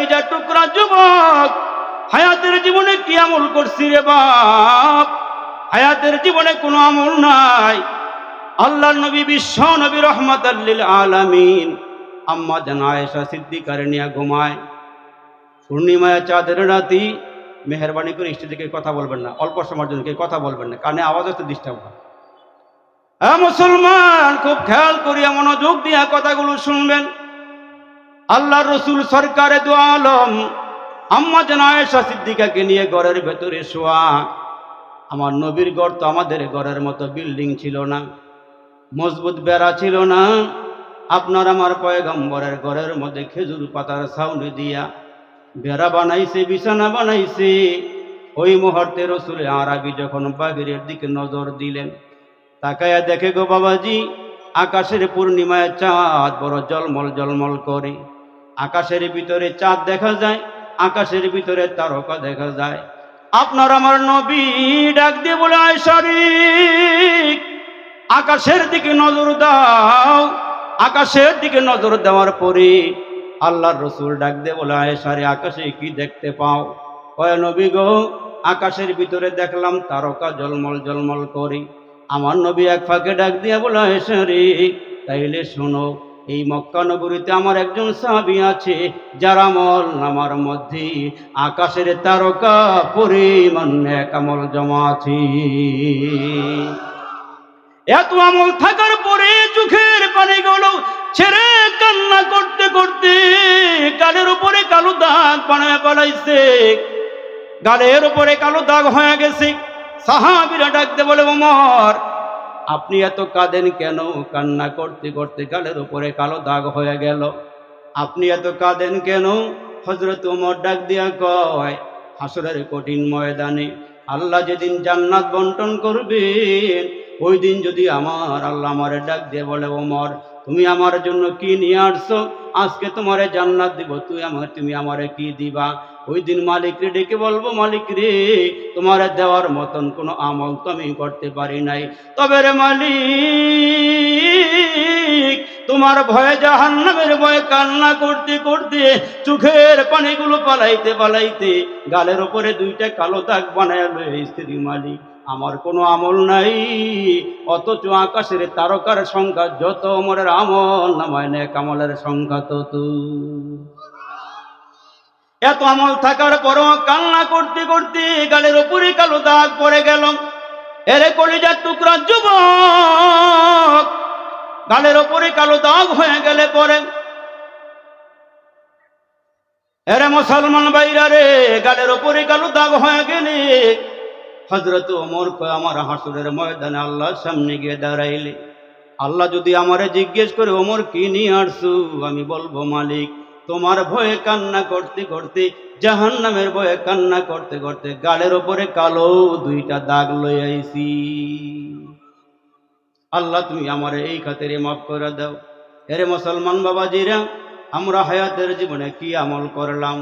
কলিজার টুকরা যুবক, হায়াতের জীবনে কি আমল করছি রে বাপ? হায়াতের জীবনে কোনো আমল নাই। আল্লাহ নবী বিশ্ব নবী রহমত আল্লিল আলামিন। আম্মা জান আয়েশা সিদ্দিকারে নিয়ে ঘুমায়। পূর্ণিমায় চাঁদের রাতি মেহরবানি করে স্টেজে কথা বলবেন না, অল্প সময়ের জন্য কেউ কথা বলবেন না, কানে আওয়াজ হচ্ছে ডিস্টার্ব হয়। হ্যাঁ মুসলমান, খুব খেয়াল করিয়া মনোযোগ দিয়া কথাগুলো শুনবেন। আল্লাহ রসুল সরকারে দু আলম, আম্মা যেন আয়েশা সিদ্দিকাকে নিয়ে ঘরের ভেতরে শোয়া। আমার নবীর ঘর তো আমাদের ঘরের মতো বিল্ডিং ছিল না, মজবুত বেড়া ছিল না। আপনার আমার পয়গম্বরের ঘরের মধ্যে খেজুর পাতার ছাউনি দিয়া বেড়া বানাইছে, বিছানা বানাইছে। ওই মুহূর্তে রসুলে আরবি যখন বাগিরের দিকে নজর দিলেন, তাকায়া দেখে গো বাবাজি, আকাশের পূর্ণিমায় চাঁদ বড় জলমল জলমল করে। আকাশের ভিতরে চাঁদ দেখা যায়, আকাশের ভিতরে তারকা দেখা যায়। আপনার আমার নবী ডাক দিয়ে বলে আয়সারি আকাশের দিকে নজর দাও, আকাশের দিকে নজর দেওয়ার পরে আল্লাহর রসুল ডাক দিয়ে বলে আয়সারি আকাশে কি দেখতে পাও? কয় নবী গো, আকাশের ভিতরে দেখলাম তারকা জলমল জলমল করে। আমার নবী এক ফাঁকে ডাক দিয়া বলে আয়সারি তাইলে শোনো এই মক্কা নগরীতে আমার একজন সাহাবি আছে, যার আমল নামার মধ্যে আকাশের তারকা পরিমাণ এক আমল জমা আছে। এত আমল থাকার পরে চোখের পানিগুলো ছেড়ে কান্না করতে করতে গালের উপরে কালো দাগ বানায় পালাইছে গালের উপরে কালো দাগ হয়ে গেছে। সাহাবিরা ডাকতে বলে, ওমর আপনি এত কাঁদেন কেন? কান্না করতে করতে গালের উপরে কালো দাগ হয়ে গেল। আপনি এত কাঁদেন কেন? হজরত ওমর ডাক দিয়া কয়, হাসরের কঠিন ময়দানে আল্লাহ যেদিন জান্নাত বন্টন করবেন, ওই দিন যদি আমার আল্লাহ আমারে ডাক দিয়ে বলে ওমর তুমি আমার জন্য কি নিয়ে আসছো? আজকে তোমারে জান্নাত দিব, তুই আমার তুমি আমারে কি দিবা? ওই দিন মালিক রে ডেকে বলব মালিক রে তোমার দেওয়ার মতন কোনো আমল তো আমি করতে পারি নাই। তবে রে মালিক, তোমার ভয়ে জাহান্নামের ভয়ে কান্না করতে করতে চোখের পানিগুলো পালাইতে পালাইতে গালের ওপরে দুইটা কালো দাগ বানায় স্ত্রী মালিক। আমার কোনো আমল নাই, অথচ আকাশের তারকার সংখ্যা, যত অমরের আমল, নামায় নেক আমলের সংখ্যা তত। এত আমল থাকার পরও কান্না করতে করতে গালের ওপরে কালো দাগ পড়ে গেল। এরে কলিজার টুকরা যুবক, গালের ওপরে কালো দাগ হয়ে গেলে পরে। এরে মুসলমান বাইরা রে, গালের ওপরে কালো দাগ হয়ে গেলে হজরত ওমর আমার হাসুরের ময়দানে আল্লাহর সামনে গিয়ে দাঁড়াইলে। আল্লাহ যদি আমারে জিজ্ঞেস করে, ওমর, কি নিয়ে আসছু? আমি বলব, মালিক তোমার ভয়ে কান্না করতে করতে জাহান নামের ভয়ে কান্না করতে করতে গালের ওপরে কালো দুইটা দাগ লই আইসি আল্লাহ, তুমি আমার এই খাতের মাফ করে দাও। এরে মুসলমান বাবা জিরা আমরা হায়াতের জীবনে কি আমল করলাম?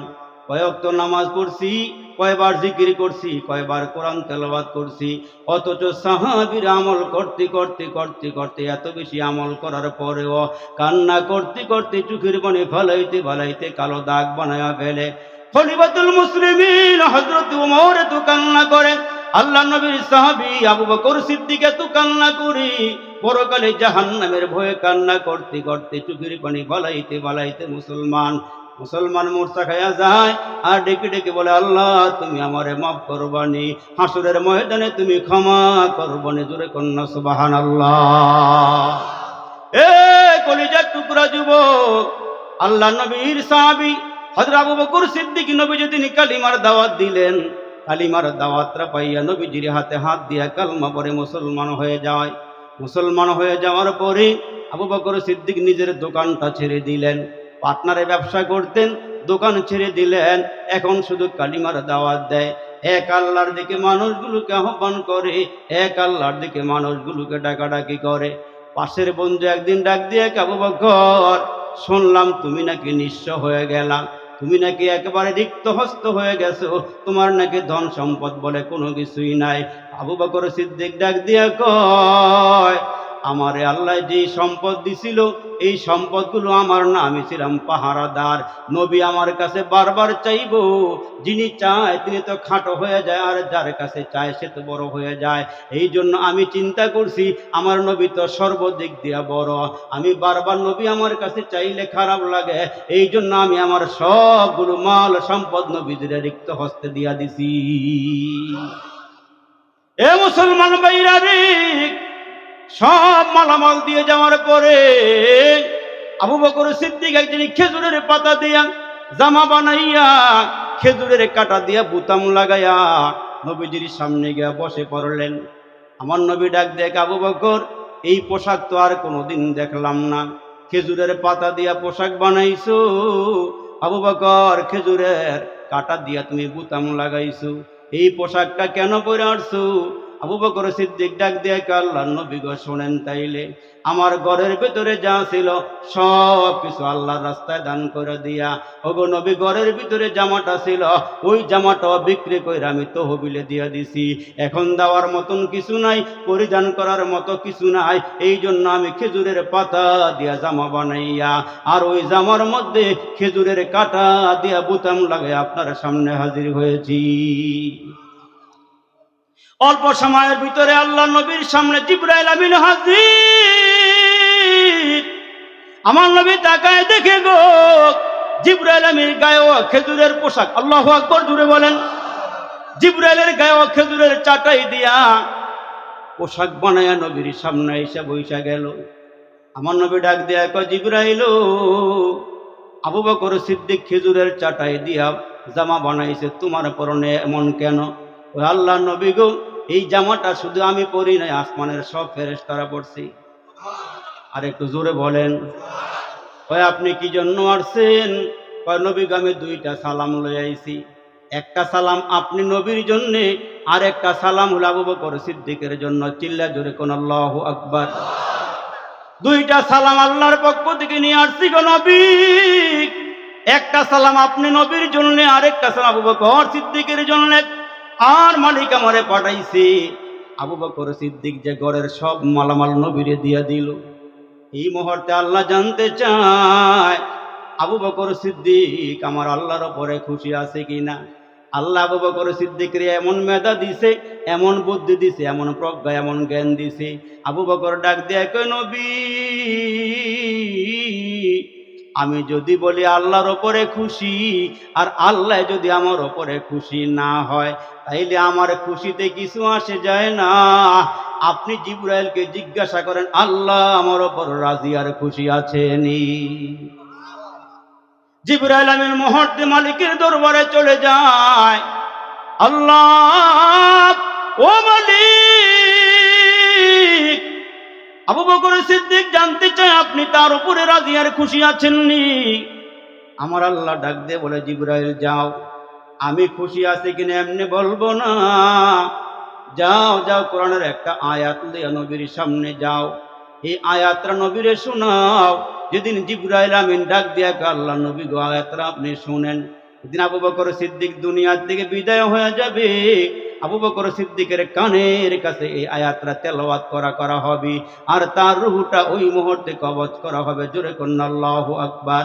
কয়েক তো নামাজ পড়ছি কয়বার জিকির করছি, কয়বার কোরআন তেলাবাদ করছি, অথচ সাহাবির আমল করতে করতে করতে করতে এত বেশি আমল করার পরেও কান্না করতে করতে চোখের পানি ফলাইতে ফলাইতে কালো দাগ বানায়া ফেলে। খলিফাতুল মুসলিমিন হযরত ওমর তো কান্না করে, আল্লাহ নবীর সাহাবী আবু বকর সিদ্দিক তো কান্না করি, পরকালে জাহান্নামের ভয়ে কান্না করতে করতে চোখের পানি ফলাইতে ফলাইতে মুসলমান মুসলমান মোর্চা খাইয়া যায় আর ডেকে ডেকে বলে, আল্লাহ, তুমি আমারে মাফ করবানি। হাসুরের ময়দানে তুমি ক্ষমা করবানি। জোরে কন্যা সুবাহান আল্লাহ এ কলিজার টুকরা যুবক, আল্লাহ নবীর সাহাবি হজর আবু বকর সিদ্দিক নবী যেদিন কালিমার দাওয়াত দিলেন। কালিমার দাওয়াতরা পাইয়া নবীজির হাতে হাত দিয়া কালমা পরে মুসলমান হয়ে যায়। মুসলমান হয়ে যাওয়ার পরে আবু বকর সিদ্দিক নিজের দোকানটা ছেড়ে দিলেন। পার্টনারে ব্যবসা করতেন, দোকান ছেড়ে দিলেন। এখন শুধু কালিমার দাওয়াত দেয়। এক আল্লাহর দিকে মানুষগুলোকে আহ্বান করে, এক আল্লাহর দিকে মানুষগুলোকে ডাকাডাকি করে। পাশের বন্ধু একদিন ডাক দিয়ে কাবু বকর, শুনলাম তুমি নাকি নিঃস্ব হয়ে গেলাম। তুমি নাকি একেবারে রিক্ত হস্ত হয়ে গেছো। তোমার নাকি ধন সম্পদ বলে কোনো কিছুই নাই। আবু বকর সিদ্দিক ডাক দিয়ে কয় আমারে আল্লাহ যেই সম্পদ দিছিল, এই সম্পদগুলো আমার না আমি ছিলাম পাহারাদার। নবী আমার কাছে বারবার চাইব, যিনি চায় তিনি তো খাটো হয়ে যায়, আর যার কাছে চায় সে তো বড় হয়ে যায়। এই জন্য আমি চিন্তা করছি, আমার নবী তো সর্বদিক দিয়া বড়। আমি বারবার নবী আমার কাছে চাইলে খারাপ লাগে, এই জন্য আমি আমার সবগুলো মাল, সম্পদ নবীদের রিক্ত হস্তে দিয়া দিছি। এ মুসলমান ভাইরা রে সব মালামাল দিয়ে যাওয়ার পরে আবু বকর সিদ্দিক একদিন খেজুরের পাতা দিয়া জামা বানাইয়া খেজুরের কাটা দিয়া বুতাম লাগাইয়া নবীজির সামনে গিয়া বসে পড়লেন। আমার নবী ডাক দেখ, আবু বকর, এই পোশাক তো আর কোনোদিন দেখলাম না। খেজুরের পাতা দিয়া পোশাক বানাইছো। আবু বকর, খেজুরের কাটা দিয়া তুমি বুতাম লাগাইছো। এই পোশাকটা কেন পরে আসছো আবু বকর সিদ্দিক ডাক দিয়ে আল্লাহ নবী গো শোনেন তাইলে? আমার ঘরের ভিতরে যা ছিল, সব কিছু আল্লাহর রাস্তায় দান করে দিয়া। ওগো নবী, ঘরের ভিতরে জামাটা ছিল, ওই জামাটাও বিক্রি করে আমি তহবিলে দিয়া দিছি। এখন দেওয়ার মতন কিছু নাই, পরিধান করার মতো কিছু নাই, এই জন্য আমি খেজুরের পাতা দিয়া জামা বানাইয়া, আর ওই জামার মধ্যে খেজুরের কাটা দিয়া বুতাম লাগে আপনার সামনে হাজির হয়েছি। অল্প সময়ের ভিতরে আল্লাহ নবীর সামনে জিব্রাইল আমিন হাজির। আমার নবী তাকায় দেখে গো, জিব্রাইল আমির গায়ে খেজুরের পোশাক। আল্লাহ আকবর জুড়ে বলেন, জিব্রাইলের গায়ে খেজুরের চাটাই দিয়া পোশাক বানায়া নবীর সামনে এসে বৈশা গেল। আমার নবী ডাক দিয়া কয়, জিব্রাইল, আবু বকর সিদ্দিক খেজুরের চাটাই দিয়া জামা বানাইছে, তোমার পরনে এমন কেন? ওই আল্লাহ নবী গো এই জামাটা শুধু আমি পরি নাই আসমানের সব ফেরেস তারা পড়ছি। আর একটু জোরে বলেন ওই আপনি কি জন্য আসছেন? কয় নবী গো, আমি দুইটা সালাম লই আইছি। একটা সালাম আপনি নবীর জন্যে আর একটা সালাম হলো আবু বকর সিদ্দিকের জন্য। চিল্লা জোরে কোন আল্লাহ আকবার। দুইটা সালাম আল্লাহর পক্ষ থেকে নিয়ে আসছি গো নবী। একটা সালাম আপনি নবীর জন্য আরেকটা সালাম আবু বকর সিদ্দিকের জন্য। আর মালিক আমারে পাঠাইছে। আবু বকর সিদ্দিক যে ঘরের সব মালামাল নবীরে দিয়া দিল। এই মুহূর্তে আল্লাহ জানতে চায়, আবু বকর সিদ্দিক আমার আল্লাহর ওপরে খুশি আছে কিনা। আল্লাহ আবু বকর সিদ্দিকের এমন মেধা দিছে, এমন বুদ্ধি দিছে, এমন প্রজ্ঞা, এমন জ্ঞান দিছে। আবু বকর ডাক দিয়ে কয় নবী, আমি যদি বলি আল্লাহর ওপরে খুশি, আর আল্লাহ যদি আমার ওপরে খুশি না হয় তাইলে আমার খুশিতে কিছু আসে যায় না। আপনি জিব্রাইলকে জিজ্ঞাসা করেন, আল্লাহ আমার ওপর রাজি আর খুশি আছেনি। জিব্রাইল আমিন মুহূর্তে মালিকের দরবারে চলে যায়। আল্লাহ, ও মালিক, আবু বকর সিদ্দিক জানতে চায় আপনি তার উপরে রাজি আর খুশি আছেননি। আমার আল্লাহ ডাক দিয়ে বলে, জিব্রাইল যাও। আমি খুশি আছি কিনা এমনি বলব না। যাও যাও, কোরআনের একটা আয়াত দিয়ে নবীর সামনে যাও। এই আয়াতরা নবীরে শোনাও। যেদিন জিব্রাইল আমিন ডাক দিয়া আল্লাহ নবী গো আয়াতরা আপনি শুনেন। সেদিন আবু বকর সিদ্দিক দুনিয়ার থেকে বিদায় হয়ে যাবে, আবু বকর সিদ্দিকের কানের কাছে এই আয়াতরা তেলাওয়াত করা করা হবে। আর তার রুহুটা ওই মুহূর্তে কবজ করা হবে। জোরে কন্যা, আল্লাহ আকবার।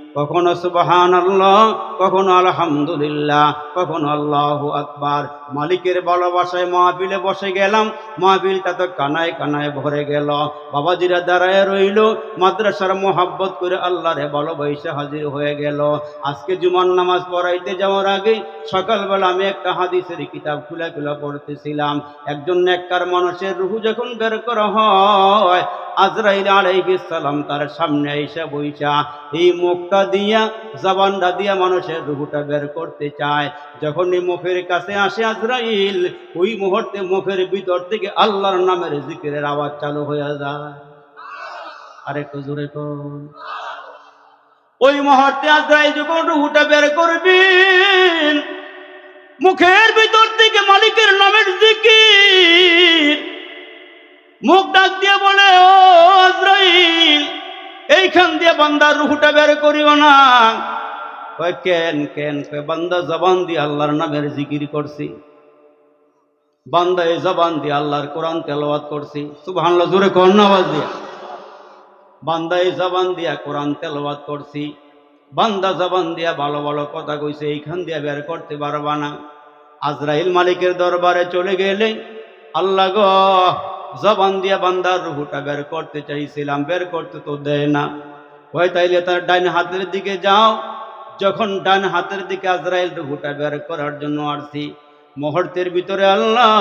কখনো সুবহান আল্লাহ কখনো আলহামদুলিল্লাহ, কখনো আল্লাহ আকবার। মালিকের ভালোবাসায় মাহফিলে বসে গেলাম, মাহফিলটা তো কানায় কানায় ভরে গেল। বাবাজিরা দাঁড়ায় রইল, মাদ্রাসার মোহাব্বত করে আল্লাহরে ভালোবাসা হাজির হয়ে গেল। আজকে জুমার নামাজ পড়াইতে যাওয়ার আগে সকালবেলা আমি একটা হাদিসের কিতাব খুলে খুলে পড়তেছিলাম। একজন নেককার মানুষের রুহু যখন বের করা হয়, আজরাইল আলাইহিস সালাম তার সামনে এসে বইসা, এই মুখটা দিয়া, জবানটা দিয়া মানুষের রুহুটা বের করতে চায়। যখন এই মুখের কাছে আসে আজরাইল, ওই মুহূর্তে মুখের ভিতর থেকে আল্লাহর নামের জিকিরের আওয়াজ চালু হয়ে যায়। আর একটু জোরে কোন। ওই মুহূর্তে আজরাইল যখন রুহুটা বের করবেন, মুখের ভিতর থেকে মালিকের নামের জিকির, মুখ ডাক দিয়ে বলে, ও এইখান দিয়ে বান্দার রুহুটা বের করিও না। কয়, কেন কেন? কয়, বান্দা জবান দিয়ে আল্লাহর নামের জিকির করছি। বান্দা এই জবান দিয়ে আল্লাহর কোরআন তেলাওয়াত করছি। সুবহানাল্লাহ, জোরে কোন আওয়াজ দিয়া। বান্দা এই জবান দিয়া কোরআন তেলাওয়াত করছি। বান্দা জবান দিয়া ভালো ভালো কথা কইছে, এইখান দিয়া বের করতে পারবা না। আজরাইল মালিকের দরবারে চলে গেলে, আল্লাহ গো জবান দিয়া বান্দার রুহুটা বের করতে চাইছিলাম, বের করতে তো দেয় না। ওই তাইলে তার ডাইন হাতের দিকে যাও। যখন ডান হাতের দিকে আজরাইল রুহুটা বের করার জন্য আসছি মুহূর্তের ভিতরে আল্লাহ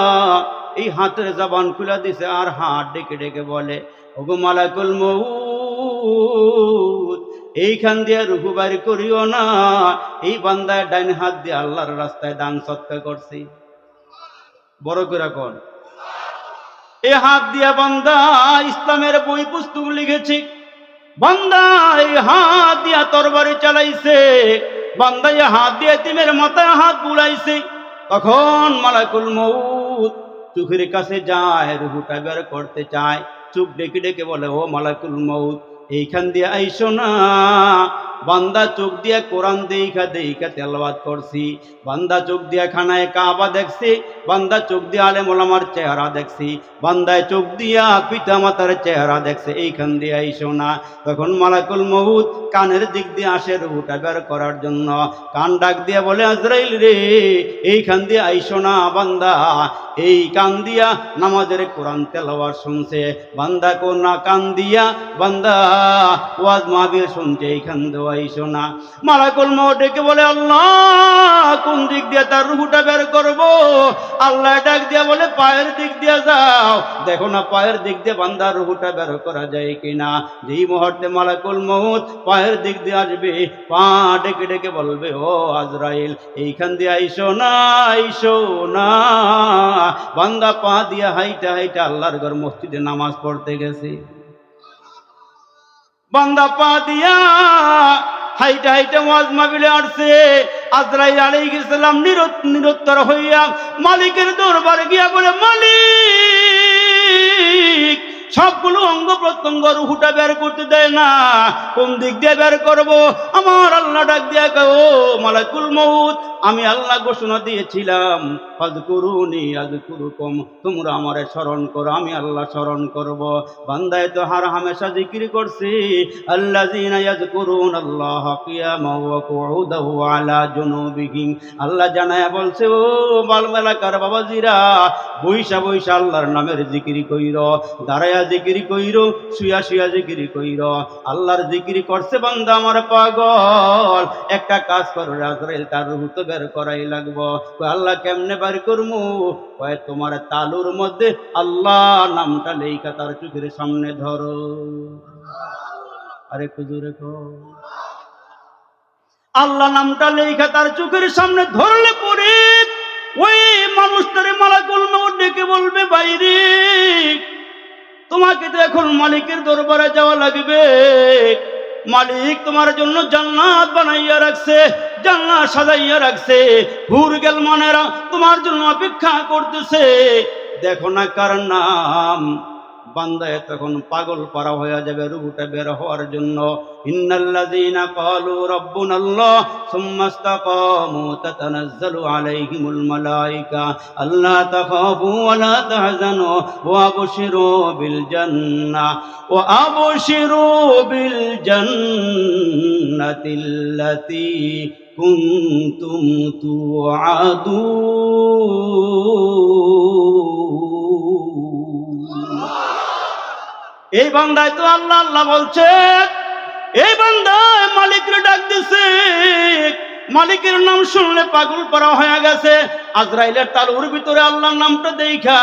এই হাতের জবান খুলে দিছে আর হাত ডেকে ডেকে বলে, ওগো মালাকুল মউত, এইখান দিয়ে রুহু বাড়ি করিও না। এই বান্দায় ডাইন হাত দিয়ে আল্লাহর রাস্তায় দান সৎকার করছি। বড় করে কোন। এ হাত দিয়া বান্দা ইসলামের বই পুস্তক লিখেছি। বান্দা এই হাত দিয়া তরবারি চালাইছে। বান্দা এ হাত দিয়ে তিমের মাথায় হাত বুলাইছে। তখন মালাকুল মৌত চোখের কাছে যায়, রুহুটা বের করতে চায়। চোখ ডেকে ডেকে বলে, ও মালাকুল মউত এইখান দিয়ে আইসো না। বান্দা চোখ দিয়ে কোরআন দেইখা দেইখা তেলাওয়াত করছি। বান্দা চোখ দিয়ে খানায় কাবা দেখছি। বান্দা চোখ দিয়ে আলে মোলামার চেহারা দেখছি। বান্দায় চোখ দিয়া পিতা মাতার চেহারা দেখছে। এইখান দিয়ে আইসো না। তখন মালাকুল মহুদ কানের দিক দিয়ে আসে রুহুটা বের করার জন্য। কান ডাক দিয়ে বলে, আজরাইল রে, এইখান দিয়ে আইসো না বান্দা। এই কান্দিয়া নামাজের কোরআন তেলাওয়াত শুনছে, বান্দা কোন না কান দিয়া, বান্দা ওয়াজ মাহবিল শুনছে, এইখান দিয়ে আইসো না। মালাকুল মৌ ডেকে বলে, আল্লাহ, কোন দিক দিয়ে তার রুহুটা বের করব? আল্লাহ ডাক দিয়া বলে, পায়ের দিক দিয়ে যাও। দেখো না, পায়ের দিক দিয়ে বান্দার রুহুটা বের করা যায় কিনা? যেই মুহূর্তে মালাকুল মহুত পায়ের দিক দিয়ে আসবে, পা ডেকে ডেকে বলবে, ও আজরাইল, এইখান দিয়ে আইসো না আইসো না। বান্দা পা দিয়ে হাইটা হাইটা আল্লাহর ঘর মসজিদে নামাজ পড়তে গেছে। বান্দা পা দিয়া হাইটা হাইটা ওয়াজ মাবিলে আসছে। আজরাইল আলাইহিস সালাম নিরত নিরত্তর হইয়া মালিকের দরবারে গিয়া বলে, মালিক, সবগুলো অঙ্গ প্রত্যঙ্গ রুহুটা বের করতে দেয় না, কোন দিক দিয়ে বের করব? আমার আল্লাহ ডাক দিয়া ও মালাকুল মউত আমি আল্লাহ ঘোষণা দিয়েছিলাম আজ করুনি আজ কুরুকম তোমরা আমারে স্মরণ করো, আমি আল্লাহ স্মরণ করব। বান্দায় তো হার হামেশা জিকির করছি আল্লাহ জিনায়াজ করুন আল্লাহ আলা জুনুবিহিম আল্লাহ জানায়া বলছে, ও বাল মেলাকার বাবাজিরা, বৈশা বৈশা আল্লাহর নামের জিকিরি কইর, দাঁড়ায়া জিকিরি কইর, শুয়া শুয়া জিকিরি কইর, আল্লাহর জিকিরি করছে বান্দা আমার পাগল, একটা কাজ করো, রাজরাইল তার রুহ বের করাই লাগবো। আল্লাহ কেমনে বার করমু? তোমার তালুর মধ্যে আল্লাহ নামটা লেখা তার চোখের সামনে ধরো। আরে কুজুরে কো আল্লাহ নামটা লেখা তার চোখের সামনে ধরলে পরে ওই মানুষটারে মালাকুল মৌত ডেকে বলবে, বাইরে, তোমাকে তো এখন মালিকের দরবারে যাওয়া লাগবে। মালিক তোমার জন্য জান্নাত বানাইয়া রাখছে, জান্নাত সাজাইয়া রাখছে। হুর গেল মনেরা তোমার জন্য অপেক্ষা করতেছে। দেখো না কার নাম। বান্দায় তখন পাগল পারা হয়ে যাবে, রুহুটা বের হওয়ার জন্য। ইন্নাল্লাযীনা ক্বালু রাব্বুনাল্লাহ সুম্মা ইসতাকামু তাতানাজ্জালু আলাইহিমুল মালায়েকা আল্লা তাখাফু ওয়া লা তাহজানু ওয়া আবশিরু বিল জান্নাহ ওয়া আবশিরু বিল জান্নাতিল্লাতী কুনতুম তুআদুন। এই বান্দায় তো আল্লাহ আল্লাহ বলছে, এই বান্দায় মালিকের ডাক দিছে। মালিকের নাম শুনলে পাগল করা হয়ে গেছে। আজরাইলের তালুর ভিতরে আল্লাহর নামটা দেখা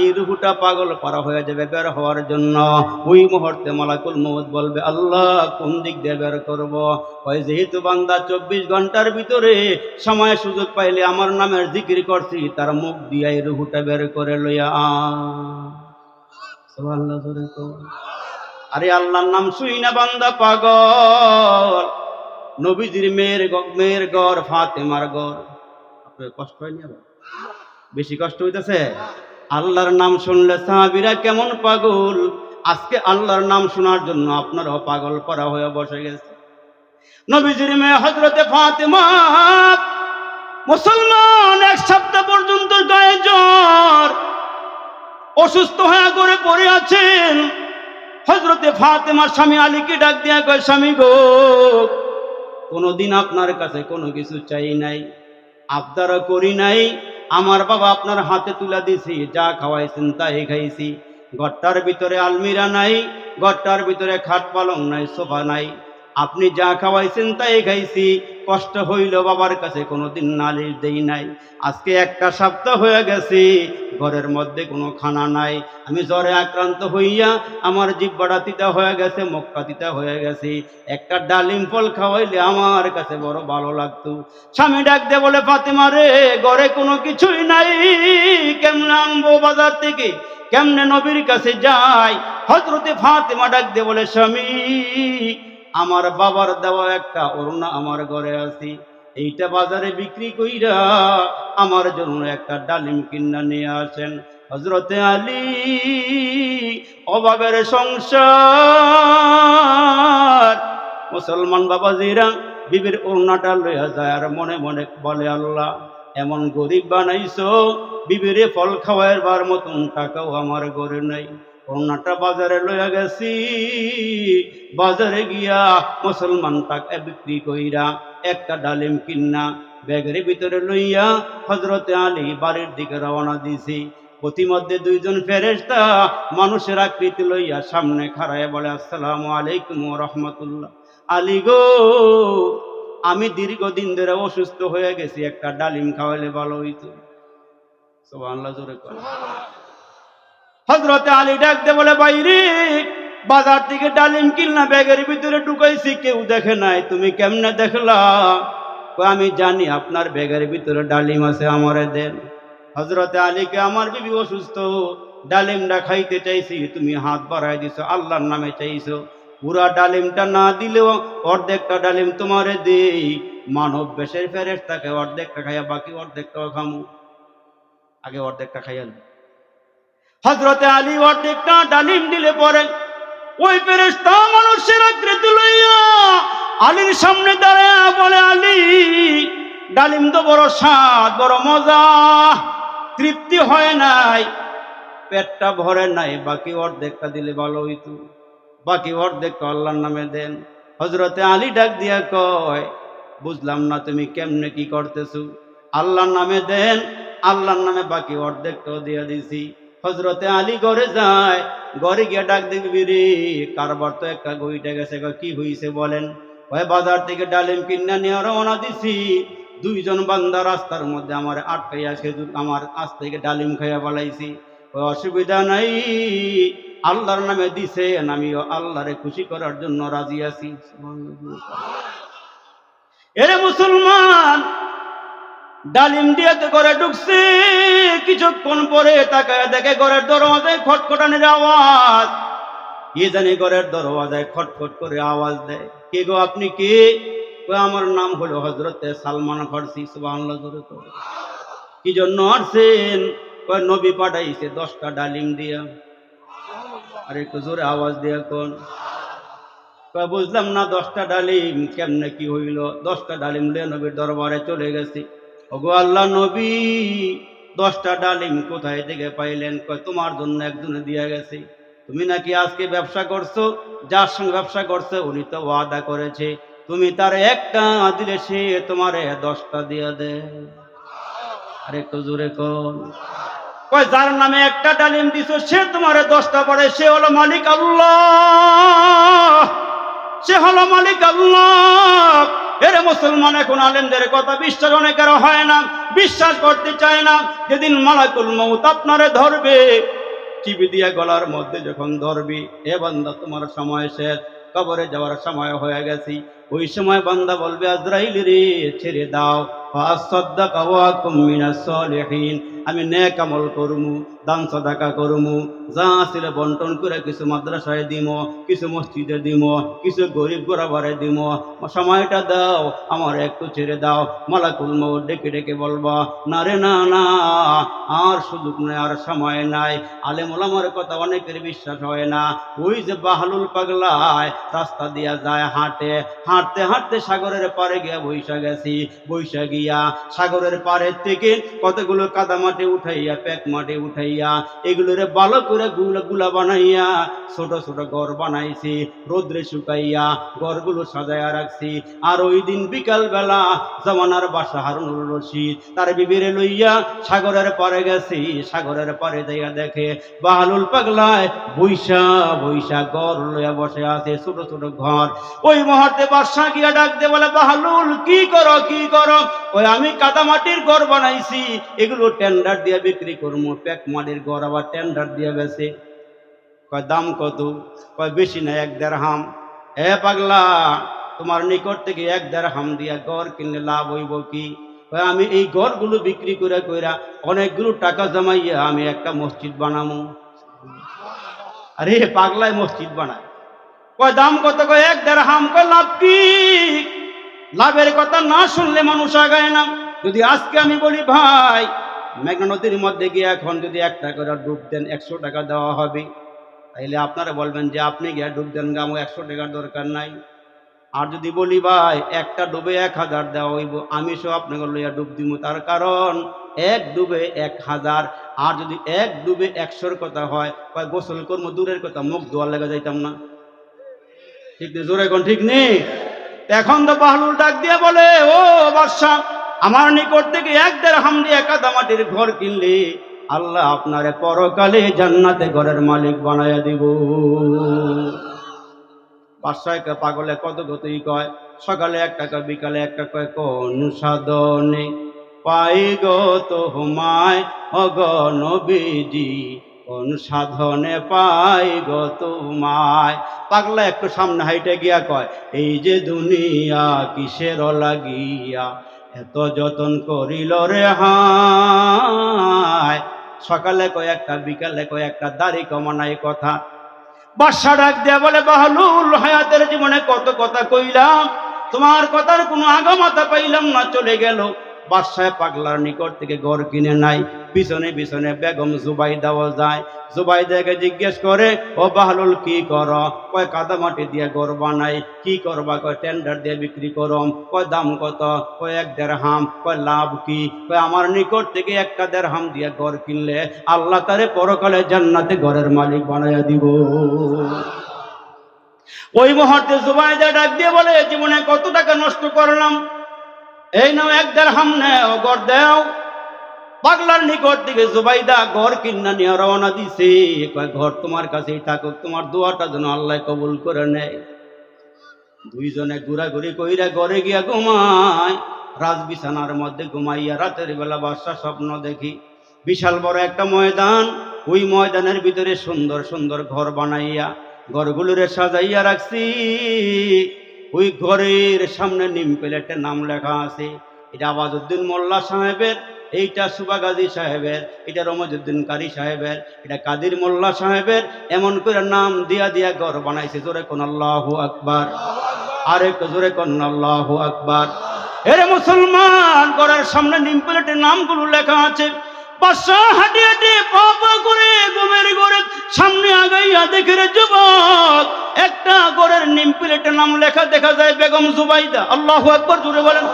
এই রুহুটা পাগল করা হয়ে যাবে বের হওয়ার জন্য। ওই মুহূর্তে মালাকুল মৌত বলবে, আল্লাহ, কোন দিক দিয়ে বের করব? ওই যেহেতু বান্দা চব্বিশ ঘণ্টার ভিতরে সময় সুযোগ পাইলে আমার নামের জিকির করছি, তার মুখ দিয়ে এই রুহুটা বের করে লইয়া আ সুবহানাল্লাহ, জোরে কও। আরে আল্লাহর নাম শুই না বান্দা পাগল। নবীজির মেয়ের মেয়ের গড় ফাতেমার গড় আপনার কষ্ট হয়নি আবার? বেশি কষ্ট হইতেছে? আল্লাহর নাম শুনলে সাহাবিরা কেমন পাগল? আজকে আল্লাহর নাম শোনার জন্য আপনারাও পাগল করা হয়ে বসে গেছে। নবীজির মেয়ে হজরতে ফাতেমা, মুসলমান এক সপ্তাহ পর্যন্ত গায়ে জ্বর। অসুস্থ হয়ে করে পড়ে আছেন। হজরতে ফাতেমার স্বামী আলীকে ডাক দিয়া কয়, স্বামী গো, কোনোদিন আপনার কাছে কোনো কিছু চাই নাই, আবদারও করি নাই, আমার বাবা আপনার হাতে তুলে দিছি যা খাওয়াইছেন তাই খাইছি। ঘরটার ভিতরে আলমিরা নাই, ঘরটার ভিতরে খাট পালং নাই, সোফা নাই আপনি যা খাওয়াইছেন তাই খাইছি। কষ্ট হইল বাবার কাছে কোনোদিন নালিশ দেই নাই। আজকে একটা সপ্তাহ হয়ে গেছি, ঘরের মধ্যে কোনো খানা নাই। আমি জ্বরে আক্রান্ত হইয়া আমার জিব্বাটা তিতা হয়ে গেছে, মক্কা তিতা হয়ে গেছে। একটা ডালিম ফল খাওয়াইলে আমার কাছে বড় ভালো লাগতো। স্বামী ডাক দে বলে, ফাতেমা রে, ঘরে কোনো কিছুই নাই। কেমনে আনব বাজার থেকে? কেমনে নবীর কাছে যাই? হজরতে ফাতেমা ডাক দে বলে, স্বামী আমার বাবার দেওয়া একটা অরুণা আমার ঘরে আছি। এইটা বাজারে বিক্রি কইরা আমার জন্য একটা ডালিম কিনা নিয়ে আসেন। হজরতে আলী অভাবের সংসার। মুসলমান বাবা বাবাজিরা বিবির ওড়নাটা লইয়া যায় আর মনে মনে বলে, আল্লাহ, এমন গরিব বানাইছো, বিবিরে ফল খাওয়াইবার মতন টাকাও আমার ঘরে নাই। ওড়নাটা বাজারে লইয়া গেছি। বাজারে গিয়া মুসলমান টাকা বিক্রি কইরা একটা ডালিম কিন্না ব্যাগের ভিতরে লইয়া হজরতে আলী বাড়ির দিকে রওনা দিছি। প্রতিমধ্যে দুইজন ফেরেস্তা মানুষের আকৃতি লইয়া সামনে খাড়ায় বলে, আসসালামু আলাইকুম রহমতুল্লাহ। আলী গো, আমি দীর্ঘদিন ধরে অসুস্থ হয়ে গেছি, একটা ডালিম খাওয়াইলে ভালো হইতো। সব আল্লাহ জোরে কর হজরতে আলী ডাক দে বলে বাইরে বাজার থেকে ডালিম কিনলা ব্যাগের ভিতরে ঢুকাইছি, কেউ দেখে নাই, তুমি কেমনে দেখলা? আমি জানি আপনার ব্যাগের ভিতরে ডালিম আছে, আমারে দেন। হজরতে আলীকে, আমার বিবি অসুস্থ, ডালিমটা খাইতে চাইছি, তুমি হাত বাড়াই দিছো, আল্লাহর নামে চাইছো। পুরা ডালিমটা না দিলেও অর্ধেকটা ডালিম তোমারে দেই। মানব বেশের ফেরেস তাকে অর্ধেকটা খাইয়া বাকি অর্ধেকটা খামু। আগে অর্ধেকটা খাইয়া। হজরতে আলী অর্ধেকটা ডালিম দিলে পরে ওই ফেরেস্তা মানুষের আকৃতি লইয়া আলীর সামনে দাঁড়ায় বলে, আলী, ডালিম তো বড় স্বাদ, বড় মজা, তৃপ্তি হয় নাই। পেটটা ভরে নাই, বাকি অর্ধেকটা দিলে ভালো হইতো। বাকি অর্ধেকটা আল্লাহর নামে দেন। হজরতে আলী ডাক দিয়া কয়, বুঝলাম না তুমি কেমনে কি করতেছো। আল্লাহর নামে দেন, আল্লাহর নামে বাকি অর্ধেকটাও দিয়া দিছি। হজরতে আলী ঘরে যায়, ঘরে গিয়ে ডাক দেখবি রে, কারবার তো একটা গইটা গেছে কি হইছে বলেন? ওই বাজার থেকে ডালিম কিনা নিয়ে রওনা দিছি। দুইজন বান্দা রাস্তার মধ্যে আমার আটকাইয়া খেজুর আমার আজ থেকে ডালিম খাইয়া বলাইছি ওই অসুবিধা নাই, আল্লাহর নামে দিছে আমিও আল্লাহরে খুশি করার জন্য রাজি আছি। এরে মুসলমান ডালিম দিয়ে ঘরে ঢুকছে? কিছুক্ষণ পরে তাকায় দেখে ঘরের দরওয়াজায় খটখটানির আওয়াজ। কি জানি ঘরের দরওয়াজায় খটখট করে আওয়াজ দেয়? কে গো আপনি কে? আমার নাম হলো হজরতে সালমান ফার্সি কর। কি জন্য আসছেন? নবী পাঠাইছে দশটা ডালিম দিয়া। আর একটু জোরে আওয়াজ দিয়া কোন। বুঝলাম না দশটা ডালিম কেমনে কি হইল। দশটা ডালিম লিয়ে নবীর দরবারে চলে গেছি। ওগো আল্লাহ নবী, দশটা ডালিম কোথায় থেকে পাইলেন? কয়, তোমার জন্য একজনে দিয়া গেছে। তুমি নাকি আজকে ব্যবসা করছ? যার সঙ্গে ব্যবসা করছে, উনি তো ওয়াদা করেছে। তুমি তার একটা দিলে সে তোমারে দশটা দিয়া দে। আর একটু জোরে কর কয়, যার নামে একটা ডালিম দিছো, সে তোমারে দশটা পড়ে। সে হলো মালিক আল্লাহ। সে হলো মালিক আল্লাহ। এরে মুসলমান এখন আলেমদের কথা বিশ্বাস অনেকের হয় না, বিশ্বাস করতে চায় না। যেদিন মালাকুল মৌত আপনারে ধরবে, চিবি দিয়ে গলার মধ্যে যখন ধরবি, এ বান্দা তোমার সময় শেষ, কবরে যাওয়ার সময় হয়ে গেছি। ওই সময় বান্দা বলবে, আজরাইল রে, ছেড়ে দাও। আমি ন্যাক আমল করমু, দান সদাকা করমু, যা ছিল বন্টন করে কিছু মাদ্রাসায় দিম, কিছু মসজিদে দিম, কিছু গরিব গোরাবারে দিম। সময়টা দাও, আমার একটু ছেড়ে দাও, মালাকুল মৌ ডেকে ডেকে বলবা, না রে, না না, আর সুযোগ নেই, আর সময় নাই। আলেম ওলামার কথা অনেকের বিশ্বাস হয় না। ওই যে বাহালুল পাগলায়, রাস্তা দিয়া যায় হাঁটে, হাঁটতে হাঁটতে সাগরের পারে গিয়া বৈশা গেছি, বৈশা গিয়া সাগরের পাড়ের থেকে কতগুলো কাদা মাটি উঠাইয়া প্যাক মাটি উঠাইয়া, এগুলোরে ভালো করে গুলা গুলা বানাইয়া, ছোট ছোট ঘর বানাইছি, রোদ্রে শুকাইয়া ঘরগুলো সাজাইয়া রাখছি। আর ওই দিন বিকাল বেলা জমানার বাসা হারুনুর রশিদ, তার বিবিরে লইয়া সাগরের পারে গেছি। সাগরের পারে যাইয়া দেখে বাহালুল পাগলায় বৈশা বৈশা ঘর লইয়া বসে আছে ছোট ছোট ঘর। ওই মুহূর্তে বাদশা গিয়া ডাক দে বলে, বাহালুল, কি করো কি করো? ওই আমি কাদা মাটির ঘর বানাইছি, এগুলো টেন্ডার দিয়ে বিক্রি করব প্যাক মাটির ঘর আবার টেন্ডার দিয়ে গেছে। কয়, দাম কত? কয়, বেশি না, এক দেড় হাম হে পাগলা, তোমার নিকট থেকে এক দেড় হাম দিয়া ঘর কিনলে লাভ হইব কি? আমি এই ঘরগুলো বিক্রি করে কইরা অনেকগুলো টাকা জমাইয়া আমি একটা মসজিদ বানামু। আরে, পাগলায় মসজিদ বানায়। কয়, দাম কত? কয়, এক দেড় হাম কয়, লাভ কি? লাভের কথা না শুনলে মানুষ আগায় না। যদি আজকে আমি বলি, ভাই, মেঘনা নদীর মধ্যে গিয়ে এখন যদি একটা করে ডুব দেন, একশো টাকা দেওয়া হবে। তাইলে আপনারা বলবেন যে, আপনি গিয়ে ডুব দেন গামো একশো টাকার দরকার নাই। আর যদি বলি, ভাই, একটা ডুবে এক হাজার দেওয়া হইব, আমি সব আপনাকে লইয়া ডুব দিব তার কারণ, এক ডুবে এক হাজার, আর যদি এক ডুবে একশোর কথা হয় গোসল কর্ম, দূরের কথা, মুখ দোয়ার লেগে যাইতাম না। ঠিক নেই জোরে এখন ঠিক নেই এখন তো বাহলুল ডাক দিয়ে বলে, ও বাদশা, আমার নিকট থেকে এক দেড় হাম দিয়ে কাদা মাটির ঘর কিনলে আল্লাহ আপনারে পরকালে জান্নাতে ঘরের মালিক বানাইয়া দিব। বাদশাহকে পাগলে কত কতই কয়, সকালে এক টাকা, বিকালে এক টাকা, কোন সাধনে পাই গো তোমায় অগণবীজি কোন সাধনে পাই গো তোমায়। পাগলা, একটু সামনে হাইটে গিয়া কয়, এই যে দুনিয়া কিসের লাগিয়া, এত যতন করিল রে হায়। সকালে কয় একটা, বিকালে কয় একটা, দাড়ি কমানাই কথা। বাসা ডাক দেয়া বলে, বাহলুল, হায়াতের জীবনে কত কথা কইলাম, তোমার কথার কোনো আগামাতা পাইলাম না, চলে গেল। বাদশাহ পাগলার নিকট থেকে ঘর কিনে নাই পিছনে পিছনে বেগম জুবাইদাও যায়। জুবাইদাকে জিজ্ঞেস করে, ও বাহলুল, কি কর? কয়, কাদা মাটি দিয়ে ঘর বানাই। কি করবা? কয়, টেন্ডার দিয়ে বিক্রি করম। কয়, দাম কত? কয়, এক দেড় হাম কয়, লাভ কি? কয়, আমার নিকট থেকে একটা দেড় হাম দিয়ে ঘর কিনলে আল্লাহ তারে পরকালে জান্নাতে ঘরের মালিক বানাইয়া দিব। ওই মুহূর্তে জুবাইদা ডাক দিয়ে বলে, জীবনে কত টাকা নষ্ট করলাম? এই নাও এক দেড় নেও, গড় দেও। পাগলার নিকট থেকে জুবাইদা ঘর কিনা নিয়ে রওনা দিছে। ঘর তোমার কাছেই থাকুক, তোমার দোয়াটা যেন আল্লাহ কবুল করে নেয়। দুইজনে ঘোরাঘুরি কইরা ঘরে গিয়া ঘুমায়। রাজ বিছানার মধ্যে ঘুমাইয়া রাতের বেলা বাসা স্বপ্ন দেখি। বিশাল বড় একটা ময়দান। ওই ময়দানের ভিতরে সুন্দর সুন্দর ঘর বানাইয়া ঘরগুলোরে সাজাইয়া রাখছি। ওই ঘরের সামনে নিম প্লেটে নাম লেখা আছে। এটা আবাজউদ্দিন মোল্লা সাহেবের, এইটা সুবাগাজী সাহেবের, এটা রমজউদ্দিন কারি সাহেবের, এটা কাদির মোল্লা সাহেবের, এমন করে নাম দিয়া দিয়া ঘর বানাইছে। জোরে কোন আল্লাহ আকবার। আরেক জোরে কোন আল্লাহ আকবার। এরে মুসলমান, ঘরের সামনে নিম প্লেটের নামগুলো লেখা আছে। করে সামনে আগাইয়া দেখে যুবক একটা ঘরের নিম প্লেটের নাম লেখা দেখা যায় বেগম জুবাইদা। আল্লাহ আকবর জুড়ে বলেন।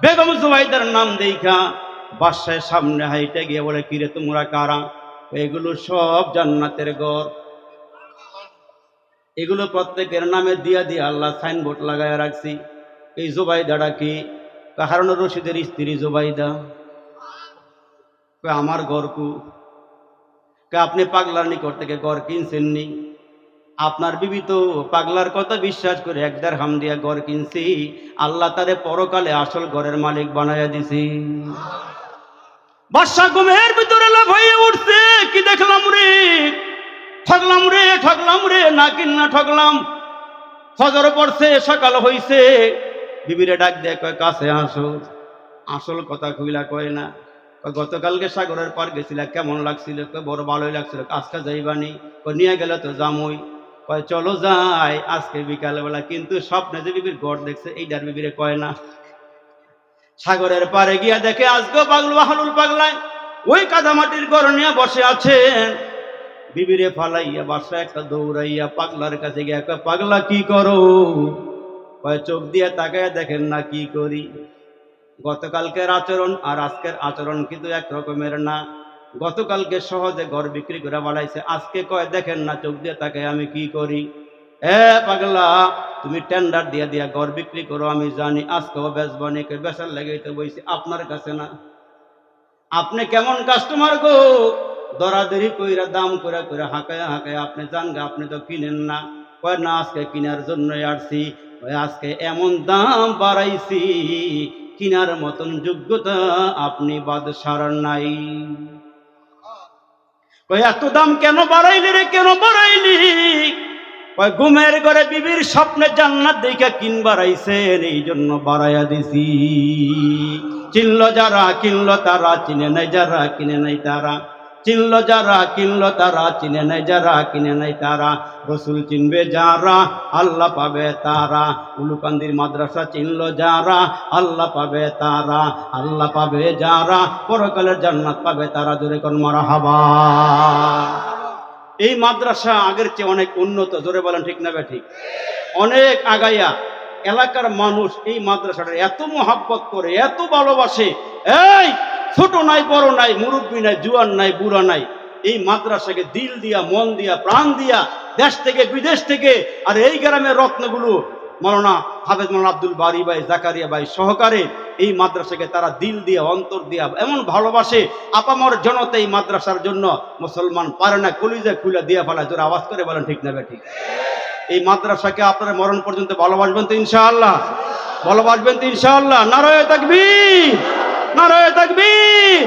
বেগম জুবাইদার নাম দেখা বাসায় সামনে হাইটে গিয়ে বলে, কিরে তোমরা কারা? এগুলো সব জান্নাতের ঘর এগুলো প্রত্যেকের নামে দিয়া দিয়ে আল্লাহ সাইনবোর্ড লাগায় রাখছি। এই জুবাইদাটা কি? হারুন রশিদের স্ত্রী জুবাইদা। আমার ঘর কু। আপনি পাগলার নিকট থেকে ঘর কিনছেননি? আপনার বিবি তো পাগলার কথা বিশ্বাস করে এক দেড় হাম দিয়া ঘর কিনছি। আল্লাহ তারে পরকালে আসল ঘরের মালিক বানাইয়া দিছি। বাদশা ঘুমের ভিতরে লাভ হয়ে উঠছে, কি দেখলাম রে? ঠগলাম রে ঠগলাম রে, না কিন্না ঠকলাম ফজর পড়ছে, সকাল হইছে। বিবিরে ডাক দেয়, কয়, কাছে আসো। আসল কথা কইলা কয় না। গতকালকে সাগরের পার গেছিল, কেমন লাগছিল? বড় ভালোই লাগছিল। আজকে যাইবানি। নিয়ে গেলে তো জামুই কয়, চলো যাই, আজকে বিকালবেলা। কিন্তু স্বপ্নে যে বিবির গড় দেখছে এইটার বিবিরে কয় না। সাগরের পারে গিয়া দেখে আজকে পাগলু হালুল পাগলায়, ওই কাদামাটির ঘর নিয়ে বসে আছেন। বিবিরে ফালাইয়া বাসা একটা দৌড়াইয়া পাগলার কাছে গিয়া পাগলা, কি করো? কয়, চোখ দিয়ে তাকায় দেখেন না, কি করি? গতকালকের আচরণ আর আজকের আচরণ কিন্তু এক রকমের না। গতকালকে সহজে ঘর বিক্রি করে বাড়াইছে আজকে কয় দেখেন না চোখ দিয়ে তাকে আমি কি করি? এ পাগলা তুমি টেন্ডার দিয়ে দিয়া ঘর বিক্রি করো আমি জানি আজকেও বেচবো নাকি বেচার লেগেই তো বইছি আপনার কাছে না। আপনি কেমন কাস্টমার গো? দরাদরি কইরা দাম করে করে হাঁকায় হাঁকায় আপনি জান গা, আপনি তো কিনেন না। কয় না আজকে কেনার জন্যই আসছি আজকে এমন দাম বাড়াইছি কিনার মতন যোগ্যতা আপনি বাদশার নাই। কয়, এত দাম কেন বাড়াইলি রে, কেন বাড়াইলি? কয়, ঘুমের ঘরে বিবির স্বপ্নে জান্নাত দেখে কিন বাড়াইছেন এই জন্য বাড়াইয়া দিছি। চিনল যারা, কিনল তারা, চিনে নাই যারা, কিনে নাই তারা। চিনল যারা, কিনল তারা, চিনে নাই যারা, কিনে নাই তারা। রসুল চিনবে যারা, আল্লাহ পাবে তারা। উলুকান্দির মাদ্রাসা চিনল যারা, আল্লাহ পাবে তারা। আল্লাহ পাবে যারা, পরকালের জান্নাত পাবে তারা। জোরে মারা হাবা এই মাদ্রাসা আগের চেয়ে অনেক উন্নত, জোরে বলেন ঠিক না ঠিক অনেক আগাইয়া এলাকার মানুষ এই মাদ্রাসাটা এত মহাব্বত করে, এত ভালোবাসে, এই ছোট নাই, বড় নাই, মুরব্বী নাই, জুয়ান নাই, বুড়া নাই। এই মাদ্রাসাকে দিল দিয়া, মন দিয়া, প্রাণ দিয়া, দেশ থেকে, বিদেশ থেকে, আর এই গ্রামের রত্নগুলো মৌলানা হাফেজ মৌলানা আব্দুল বারি ভাই, জাকারিয়া ভাই সহকারে এই মাদ্রাসাকে তারা দিল দিয়া, অন্তর দিয়া, এমন ভালোবাসে আপামর জনতা এই মাদ্রাসার জন্য মুসলমান পারে না, কলিজা খুলে দিয়া ফেলায়। জোরে আওয়াজ করে বলেন, ঠিক না ঠিক। এই মাদ্রাসাকে আপনারা মরণ পর্যন্ত ভালোবাসবেন তো ইনশাআল্লাহ? ভালোবাসবেন তো ইনশাআল্লাহ? নারায় তাকবীর! নারায় তাকবীর।